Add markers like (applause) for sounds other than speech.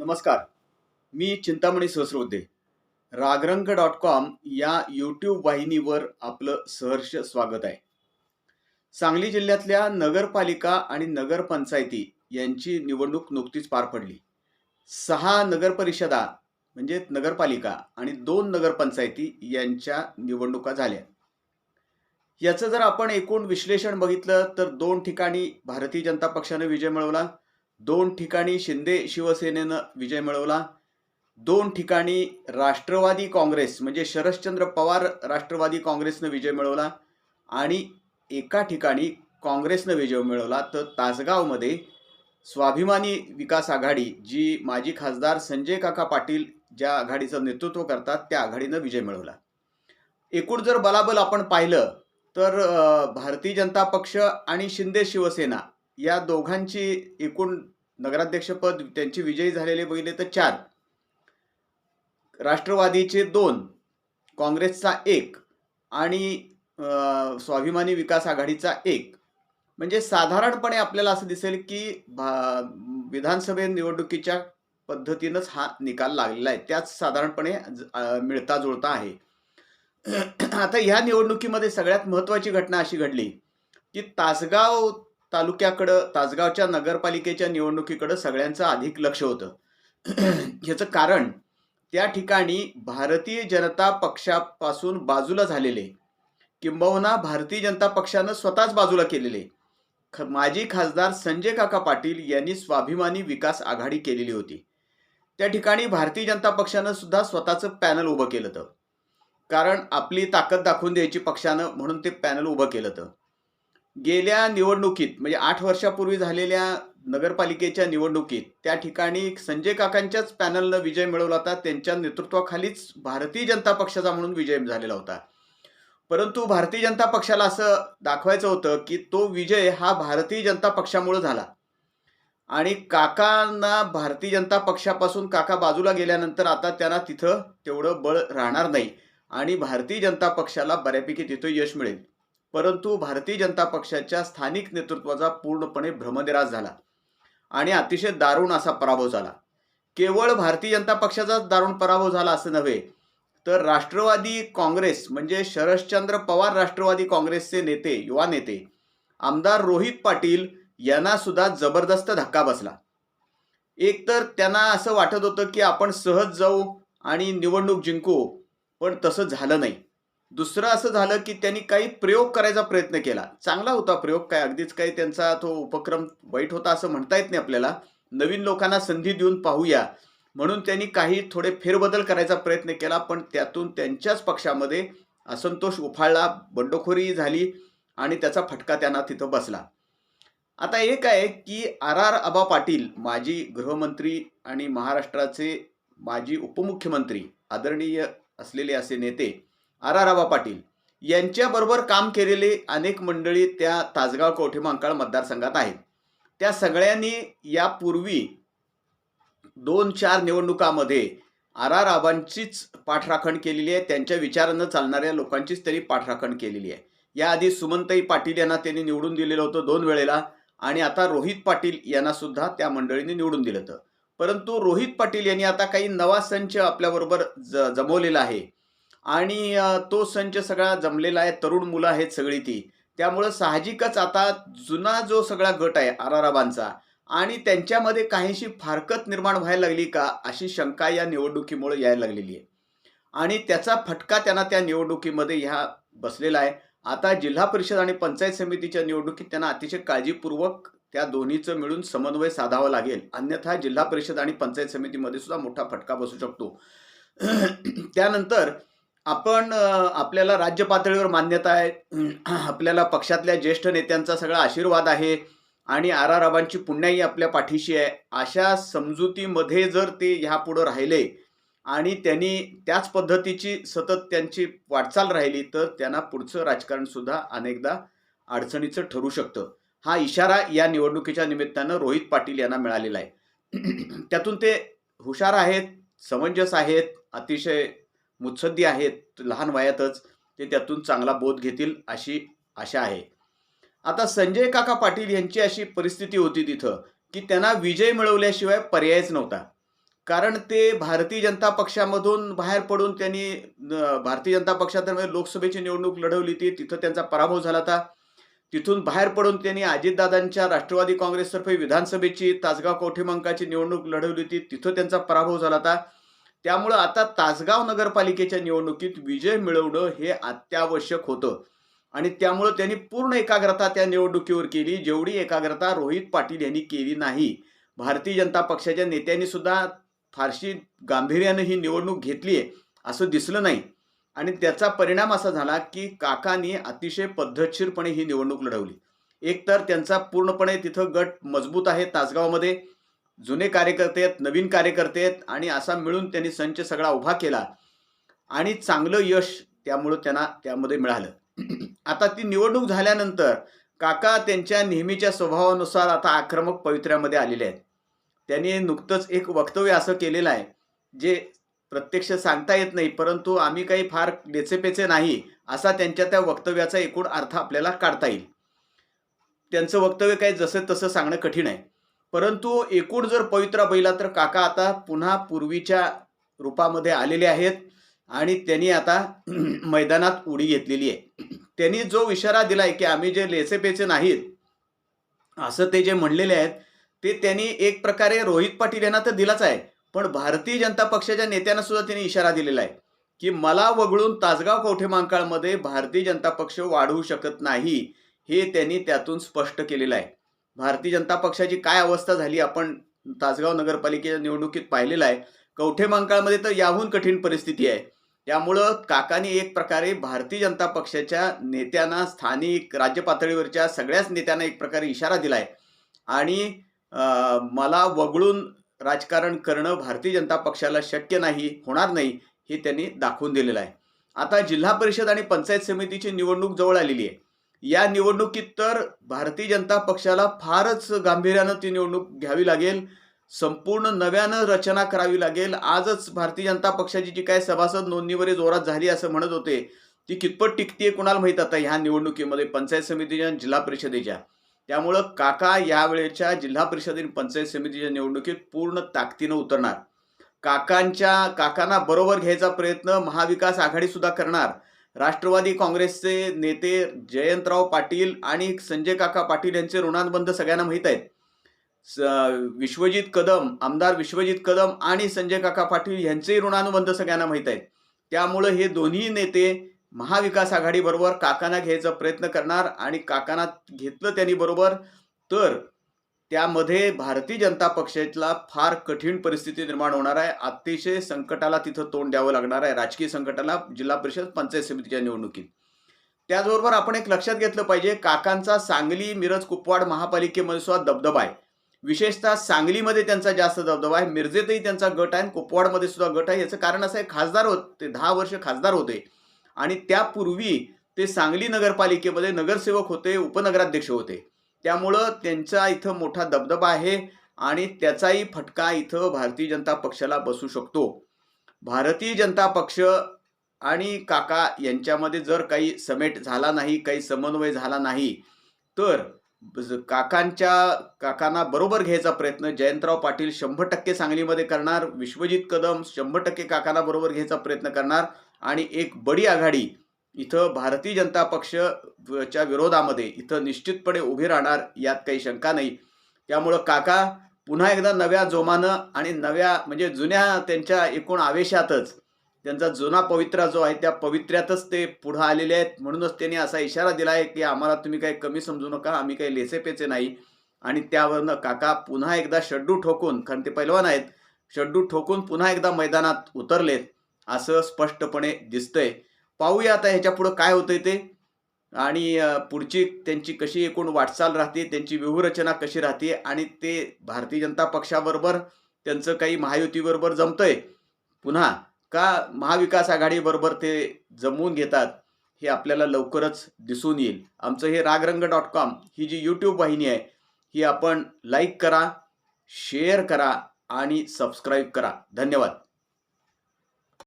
नमस्कार. मी Chintamani Sahasrode. Ragrang dot com या यूट्यूब वाहिनीवर आपलं सहर्ष स्वागत आहे. सांगली जिल्ह्यातल्या नगरपालिका आणि नगरपंचायती यांची निवडणूक नुकतीच पार पडली. सहा नगरपरिषदा म्हणजे नगरपालिका आणि दोन नगरपंचायती यांच्या निवडणुका झाल्या. याचं जर आपण एकूण विश्लेषण बघितलं तर दोन ठिकाणी भारतीय जनता पक्षाने विजय मिळवला दोन ठिकाणी शिंदे शिवसेनेनं विजय मिळवला. दोन ठिकाणी राष्ट्रवादी काँग्रेस म्हणजे शरदचंद्र पवार राष्ट्रवादी काँग्रेसनं विजय मिळवला आणि एका ठिकाणी काँग्रेसनं विजय मिळवला. तर तासगावमध्ये स्वाभिमानी विकास आघाडी जी माजी खासदार संजय काका पाटील ज्या आघाडीचं नेतृत्व करतात त्या आघाडीनं विजय मिळवला. एकूण जर बलाबल आपण पाहिलं तर भारतीय जनता पक्ष आणि शिंदे शिवसेना या दोघांची एकूण नगराध्यक्षपद त्यांची विजयी झालेले बघितले तर चार. राष्ट्रवादीचे दोन काँग्रेसचा एक आणि स्वाभिमानी विकास आघाडीचा एक. म्हणजे साधारणपणे आपल्याला असं दिसेल की भा विधानसभे निवडणुकीच्या पद्धतीनंच हा निकाल लागलेला आहे. त्याच साधारणपणे ज- मिळता जुळता आहे. (clears throat) आता ह्या निवडणुकीमध्ये सगळ्यात महत्त्वाची घटना अशी घडली की तासगाव तालुक्याकडं तासगावच्या नगरपालिकेच्या निवडणुकीकडं सगळ्यांचं अधिक लक्ष होतं. (clears throat) ह्याचं कारण त्या ठिकाणी भारतीय जनता पक्षापासून बाजूला झालेले किंबहुना भारतीय जनता पक्षानं स्वतःच बाजूला केलेले. ख माजी खासदार संजय काका पाटील यांनी स्वाभिमानी विकास आघाडी केलेली होती. त्या ठिकाणी भारतीय जनता पक्षानं सुद्धा स्वतःचं पॅनल उभं केलं होतं. कारण आपली ताकद दाखवून द्यायची पक्षानं म्हणून ते पॅनल उभं केलं होतं. गेल्या निवडणुकीत म्हणजे आठ वर्षापूर्वी झालेल्या नगरपालिकेच्या निवडणुकीत त्या ठिकाणी संजय काकांच्याच पॅनलनं विजय मिळवला होता. त्यांच्या नेतृत्वाखालीच भारतीय जनता पक्षाचा म्हणून विजय झालेला होता. परंतु भारतीय जनता पक्षाला असं दाखवायचं होतं की तो विजय हा भारतीय जनता पक्षामुळे झाला. आणि काकांना भारतीय जनता पक्षापासून काका बाजूला गेल्यानंतर आता त्यांना तिथं तेवढं बळ राहणार नाही. आणि भारतीय जनता पक्षाला बऱ्यापैकी तिथं यश मिळेल. परंतु भारतीय जनता पक्षाच्या स्थानिक नेतृत्वाचा पूर्णपणे भ्रमनिरास झाला आणि अतिशय दारुण असा पराभव झाला. केवळ भारतीय जनता पक्षाचाच दारुण पराभव झाला असं नव्हे तर राष्ट्रवादी काँग्रेस म्हणजे शरदचंद्र पवार राष्ट्रवादी काँग्रेसचे नेते युवा नेते आमदार रोहित पाटील यांना सुद्धा जबरदस्त धक्का बसला. एकतर त्यांना असं वाटत होतं की आपण सहज जाऊ आणि निवडणूक जिंकू पण तसं झालं नाही. दुसरं असं झालं की त्यांनी काही प्रयोग करायचा प्रयत्न केला. चांगला होता प्रयोग काय अगदीच काही त्यांचा तो उपक्रम वाईट होता असं म्हणता येत नाही आपल्याला. नवीन लोकांना संधी देऊन पाहूया. म्हणून त्यांनी काही थोडे फेरबदल करायचा प्रयत्न केला पण त्यातून त्यांच्याच पक्षामध्ये असंतोष उफाळला बंडखोरी झाली आणि त्याचा फटका त्यांना तिथं बसला. आता एक आहे की आर आर आबा पाटील माजी गृहमंत्री आणि महाराष्ट्राचे माजी उपमुख्यमंत्री आदरणीय असलेले असे नेते आर आर आबा पाटील यांच्याबरोबर काम केलेले अनेक मंडळी त्या तासगाव कवठेमहांकाळ मतदारसंघात आहेत. त्या सगळ्यांनी यापूर्वी दोन चार निवडणुकामध्ये आर आर आबांचीच पाठराखण केलेली आहे. त्यांच्या विचारानं चालणाऱ्या लोकांचीच त्यांनी पाठराखण केलेली आहे. याआधी सुमनताई पाटील यांना त्यांनी निवडून दिलेलं होतं दोन वेळेला आणि आता रोहित पाटील यांना सुद्धा त्या मंडळीने निवडून दिलं होतं. परंतु रोहित पाटील यांनी आता काही नवा संच आपल्याबरोबर ज जमवलेला आहे. आणि तो संच सगळा जमलेला आहे. तरुण मुलं आहेत सगळी ती. त्यामुळं साहजिकच आता जुना जो सगळा गट आहे आराराबांचा आणि त्यांच्यामध्ये काहीशी फारकत निर्माण व्हायला लागली का अशी शंका या निवडणुकीमुळे यायला लागलेली आहे. आणि त्याचा फटका त्यांना त्या निवडणुकीमध्ये ह्या बसलेला आहे. आता जिल्हा परिषद आणि पंचायत समितीच्या निवडणुकीत त्यांना अतिशय काळजीपूर्वक त्या दोन्हीचं मिळून समन्वय साधावा लागेल. अन्यथा जिल्हा परिषद आणि पंचायत समितीमध्ये सुद्धा मोठा फटका बसू शकतो. (clears throat) त्यानंतर आपण आपल्याला राज्य पातळीवर मान्यता आहे. (clears throat) आपल्याला पक्षातल्या ज्येष्ठ नेत्यांचा सगळा आशीर्वाद आहे आणि आर आर आबांची पुण्याही आपल्या पाठीशी आहे. अशा समजुतीमध्ये जर ते ह्यापुढं राहिले आणि त्यांनी त्याच पद्धतीची सतत त्यांची वाटचाल राहिली तर त्यांना पुढचं राजकारण सुद्धा अनेकदा अडचणीचं ठरू शकतं. हा इशारा या निवडणुकीच्या निमित्तानं रोहित पाटील यांना मिळालेला आहे. (clears throat) त्यातून ते हुशार आहेत समंजस आहेत अतिशय मुत्सद्दी आहेत लहान वयातच ते त्यातून चांगला बोध घेतील अशी आशा आहे. आता संजय काका पाटील यांची अशी परिस्थिती होती तिथं की त्यांना विजय मिळवल्याशिवाय पर्यायच नव्हता. कारण ते भारतीय जनता पक्षामधून बाहेर पडून त्यांनी भारतीय जनता पक्षातर्फे लोकसभेची निवडणूक लढवली ती तिथं त्यांचा पराभव झाला होता. तिथून बाहेर पडून त्यांनी अजितदादांच्या राष्ट्रवादी काँग्रेसतर्फे विधानसभेची तासगाव कवठेमंकाची निवडणूक लढवली होती तिथं त्यांचा पराभव झाला होता. त्यामुळं आता तासगाव नगरपालिकेच्या निवडणुकीत विजय मिळवणं हे अत्यावश्यक होतं. आणि त्यामुळं त्यांनी पूर्ण एकाग्रता त्या निवडणुकीवर केली जेवढी एकाग्रता रोहित पाटील यांनी केली नाही. भारतीय जनता पक्षाच्या नेत्यांनी सुद्धा फारशी गांभीर्यानं ही निवडणूक घेतली आहे असं दिसलं नाही. आणि त्याचा परिणाम असा झाला की काकांनी अतिशय पद्धतशीरपणे ही निवडणूक लढवली. एकतर त्यांचा पूर्णपणे तिथं गट मजबूत आहे तासगावमध्ये जुने कार्यकर्ते आहेत नवीन कार्यकर्ते आहेत आणि असा मिळून त्यांनी संच सगळा उभा केला आणि चांगलं यश त्यामुळं त्यांना त्यामध्ये मिळालं. (clears throat) आता ती निवडणूक झाल्यानंतर काका त्यांच्या नेहमीच्या स्वभावानुसार आता आक्रमक पवित्र्यामध्ये आलेले आहेत. त्यांनी नुकतंच एक वक्तव्य असं केलेलं आहे जे प्रत्यक्ष सांगता येत नाही परंतु आम्ही काही फार लेचेपेचे नाही असा त्यांच्या त्या वक्तव्याचा एकूण अर्थ आपल्याला काढता येईल. त्यांचं वक्तव्य काही जसं तसं सांगणं कठीण आहे. परंतु एकूण जर पवित्रा बैला तर काका आता पुन्हा पूर्वीच्या रूपामध्ये आलेले आहेत आणि त्यांनी आता (clears throat) मैदानात उडी घेतलेली आहे. त्यांनी जो इशारा दिलाय की आम्ही जे लेसेपेचे नाहीत असं ते जे म्हणलेले आहेत ते त्यांनी एक प्रकारे रोहित पाटील यांना तर दिलाच आहे. पण भारतीय जनता पक्षाच्या नेत्यांना सुद्धा त्यांनी इशारा दिलेला आहे की मला वगळून तासगाव कवठे मांकाळमध्ये भारतीय जनता पक्ष वाढवू शकत नाही हे त्यांनी त्यातून स्पष्ट केलेलं आहे. भारतीय जनता पक्षाची काय अवस्था झाली आपण तासगाव नगरपालिकेच्या निवडणुकीत पाहिलेलं आहे. कवठे मांकाळमध्ये तर याहून कठीण परिस्थिती आहे. त्यामुळं काकांनी एक प्रकारे भारतीय जनता पक्षाच्या नेत्यांना स्थानिक राज्य पातळीवरच्या सगळ्याच नेत्यांना एक प्रकारे इशारा दिलाय. आणि मला वगळून राजकारण करणं भारतीय जनता पक्षाला शक्य नाही होणार नाही हे त्यांनी दाखवून दिलेलं आहे. आता जिल्हा परिषद आणि पंचायत समितीची निवडणूक जवळ आलेली आहे. या निवडणुकीत तर भारतीय जनता पक्षाला फारच गांभीर्यानं ती निवडणूक घ्यावी लागेल. संपूर्ण नव्यानं रचना करावी लागेल. आजच भारतीय जनता पक्षाची जी काय सभासद नोंदणीवर जोरात झाली असं म्हणत होते ती कितपत टिकतीये कुणाला माहीत आता ह्या निवडणुकीमध्ये? पंचायत समितीच्या आणि जिल्हा परिषदेच्या. त्यामुळं काका यावेळेच्या जिल्हा परिषद आणि पंचायत समितीच्या निवडणुकीत पूर्ण ताकदीनं उतरणार. काकांच्या काकांना बरोबर घ्यायचा प्रयत्न महाविकास आघाडी सुद्धा करणार. राष्ट्रवादी काँग्रेसचे नेते जयंतराव पाटील आणि संजय काका पाटील यांचे ऋणानुबंध सगळ्यांना माहीत आहेत. स- विश्वजित कदम आमदार विश्वजित कदम आणि संजय काका पाटील यांचे ऋणानुबंध सगळ्यांना माहीत आहेत. त्यामुळं हे दोन्ही नेते महाविकास आघाडी बरोबर काकांना घ्यायचा प्रयत्न करणार आणि काकांना घेतलं त्यांनी बरोबर. तर त्यामध्ये भारतीय जनता पक्षाला फार कठीण परिस्थिती निर्माण होणार आहे. अतिशय संकटाला तिथं तोंड द्यावं लागणार आहे. राजकीय संकटाला जिल्हा परिषद पंचायत समितीच्या निवडणुकीत. त्याचबरोबर आपण एक लक्षात घेतलं पाहिजे काकांचा सांगली मिरज कुपवाड महापालिकेमध्ये सुद्धा दबदबा आहे. विशेषतः सांगलीमध्ये त्यांचा जास्त दबदबा आहे. मिरजेतही त्यांचा गट आहे आणि कुपवाडमध्ये सुद्धा गट आहे. याचं कारण असं आहे खासदार होते दहा वर्ष खासदार होते. आणि त्यापूर्वी ते सांगली नगरपालिकेमध्ये नगरसेवक होते उपनगराध्यक्ष होते. त्यामुळं त्यांचा इथं मोठा दबदबा आहे आणि त्याचाही फटका इथं भारतीय जनता पक्षाला बसू शकतो. भारतीय जनता पक्ष आणि काका यांच्यामध्ये जर काही समेट झाला नाही काही समन्वय झाला नाही तर काकांच्या काकांना बरोबर घ्यायचा प्रयत्न जयंतराव पाटील शंभर टक्के सांगलीमध्ये करणार विश्वजित कदम शंभर टक्के काकांना बरोबर घ्यायचा प्रयत्न करणार आणि एक बडी आघाडी इथं भारतीय जनता पक्षच्या विरोधामध्ये इथं निश्चितपणे उभी राहणार यात काही शंका नाही. त्यामुळं काका पुन्हा एकदा नव्या जोमानं आणि नव्या म्हणजे जुन्या त्यांच्या एकूण आवेशातच त्यांचा जुना पवित्रा जो आहे त्या पवित्र्यातच ते पुढं आलेले आहेत. म्हणूनच त्यांनी असा इशारा दिला आहे की आम्हाला तुम्ही काही कमी समजू नका आम्ही काही लेसेपेचे नाही. आणि त्यावरनं काका पुन्हा एकदा शड्डू ठोकून कारण ते पैलवान आहेत शड्डू ठोकून पुन्हा एकदा मैदानात उतरलेत असं स्पष्टपणे दिसतंय. पाहूया आता ह्याच्या पुढं काय होतंय ते. आणि पुढची त्यांची कशी एकूण वाटचाल राहते त्यांची व्यूहरचना कशी राहते आणि ते भारतीय जनता पक्षाबरोबर त्यांचं काही महायुतीबरोबर जमतंय. पुन्हा का महाविकास आघाडीबरोबर ते जमवून घेतात हे आपल्याला लवकरच दिसून येईल. आमचं हे रागरंग डॉट कॉम ही जी यूट्यूब वाहिनी आहे ही आपण लाईक करा शेअर करा आणि सबस्क्राईब करा. धन्यवाद.